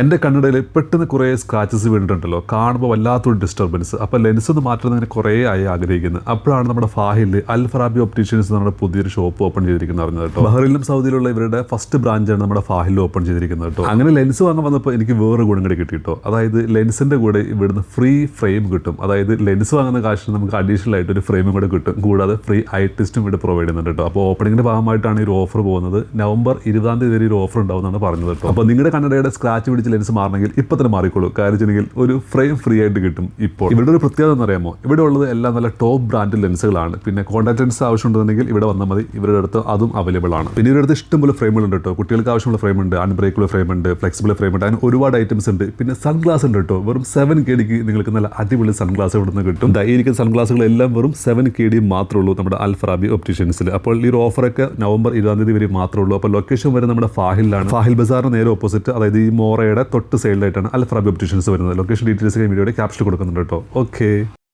എന്റെ കണ്ണടയിൽ പെട്ടെന്ന് കുറേ സ്ക്രാച്ചസ് വീണിട്ടുണ്ടല്ലോ. കാണുമ്പോൾ വല്ലാത്തൊരു ഡിസ്റ്റർബൻസ് അപ്പോൾ ലെൻസ് ഒന്ന് മാറ്റുന്നതിന് കുറേ ആയി ആഗ്രഹിക്കുന്നത് അപ്പോഴാണ് നമ്മുടെ ഫാഹിൽ അൽഫറാബി ഒപ്റ്റീഷ്യൻസ് നമ്മുടെ പുതിയൊരു ഷോപ്പ് ഓപ്പൺ ചെയ്തിരിക്കുന്നത് അറിഞ്ഞത് കേട്ടോ? ബഹ്റിലും സൗദിയിലുള്ള ഇവരുടെ ഫസ്റ്റ് ബ്രാഞ്ചാണ് നമ്മുടെ ഫാഹിൽ ഓപ്പൺ ചെയ്തിരിക്കുന്നത് കേട്ടോ. അങ്ങനെ ലെൻസ് വാങ്ങാൻ വന്നപ്പോൾ എനിക്ക് വേറെ ഗുണം കൂടി കിട്ടി കേട്ടോ. അതായത് ലെൻസിന്റെ കൂടെ ഇവിടുന്ന് ഫ്രീ ഫ്രെയിം കിട്ടും. അതായത് ലെൻസ് വാങ്ങുന്ന കാശിന് നമുക്ക് അഡീഷണൽ ആയിട്ട് ഒരു ഫ്രെയിമും കൂടെ കിട്ടും. കൂടാതെ ഫ്രീ ഐ ടെസ്റ്റും ഇവിടെ പ്രൊവൈഡ് ചെയ്യുന്നുണ്ട് കേട്ടോ. അപ്പോൾ ഓപ്പണിങ്ങിന്റെ ഭാഗമായിട്ടാണ് ഈ ഒരു ഓഫർ പോകുന്നത്. നവംബർ ഇരുപതാം തീയതി വരെ ഒരു ഓഫർ ഉണ്ടാവുമെന്നാണ് പറഞ്ഞത് കേട്ടോ. അപ്പോൾ നിങ്ങളുടെ കണ്ണടയുടെ സ്ക്രാച്ച് പിടിച്ച് ലെൻസ് മാറണമെങ്കിൽ ഇപ്പോൾ തന്നെ മാറിക്കോളൂ. കാര്യം വെച്ചിട്ടുണ്ടെങ്കിൽ ഒരു ഫ്രെയിം ഫ്രീ ആയിട്ട് കിട്ടും ഇപ്പോൾ. ഇവിടെ ഒരു പ്രത്യേകത എന്ന് അറിയാമോ ഇവിടെ ഉള്ളത് എല്ലാം നല്ല ടോപ്പ് ബ്രാൻഡ് ലെൻസുകളാണ്. പിന്നെ കോൺടാക്ട് ലെൻസ് ആവശ്യമുണ്ടെന്നുണ്ടെങ്കിൽ ഇവിടെ വന്നാൽ മതി. ഇവരുടെ അടുത്ത് അതും അവൈലബിൾ ആണ്. പിന്നെ ഇവരുടെ അടുത്ത് ഇഷ്ടംപോലെ ഫ്രെയിമുകളുണ്ട് കേട്ടോ. കുട്ടികൾക്ക് ആവശ്യമുള്ള ഫ്രെയിം ഉണ്ട്. അൺബ്രേക്കുള്ള ഫ്രെയിം ഉണ്ട്. ഫ്ലെക്സിബിൾ ഫ്രെയിം ഉണ്ട്. അതിന് ഒരുപാട് ഐറ്റംസ് ഉണ്ട്. പിന്നെ സൺഗ്ലാസ് ഉണ്ട് കേട്ടോ. വെറും സെവൻ കെ ഡിക്ക് നിങ്ങൾക്ക് നല്ല അടിപൊളി സൺഗ്ലാസ് ഗ്ലാസ് നിന്ന് കിട്ടും ഇരിക്കുന്ന സൺഗ്ലാസുകളെല്ലാം വെറും സെവൻ കെ ഡി മാത്രമേ ഉള്ളൂ നമ്മുടെ അൽഫറാബി ഒപ്റ്റീഷ്യൻസിൽ അപ്പോൾ ഈ ഒരു ഓഫറൊക്കെ നവംബർ ഇരുപതാം തീയതി വരെ മാത്രമേ ഉള്ളൂ. അപ്പോൾ ലൊക്കേഷൻ വരെ നമ്മുടെ ഫാഹിലാണ് ഫാഹിൽ ബസാറിന് നേരെ ഓപ്പോസിറ്റ് അതായത് ഈ മോറയുടെ തൊട്ട് സൈഡിലായിട്ടാണ് അൽഫ്രാബി ഒപ്റ്റീഷ്യൻസ് വരുന്നത്. ലൊക്കേഷൻ ഡീറ്റെയിൽസ് വീഡിയോയുടെ ക്യാപ്ഷൻ കൊടുക്കുന്നുണ്ട് കേട്ടോ. ഓക്കെ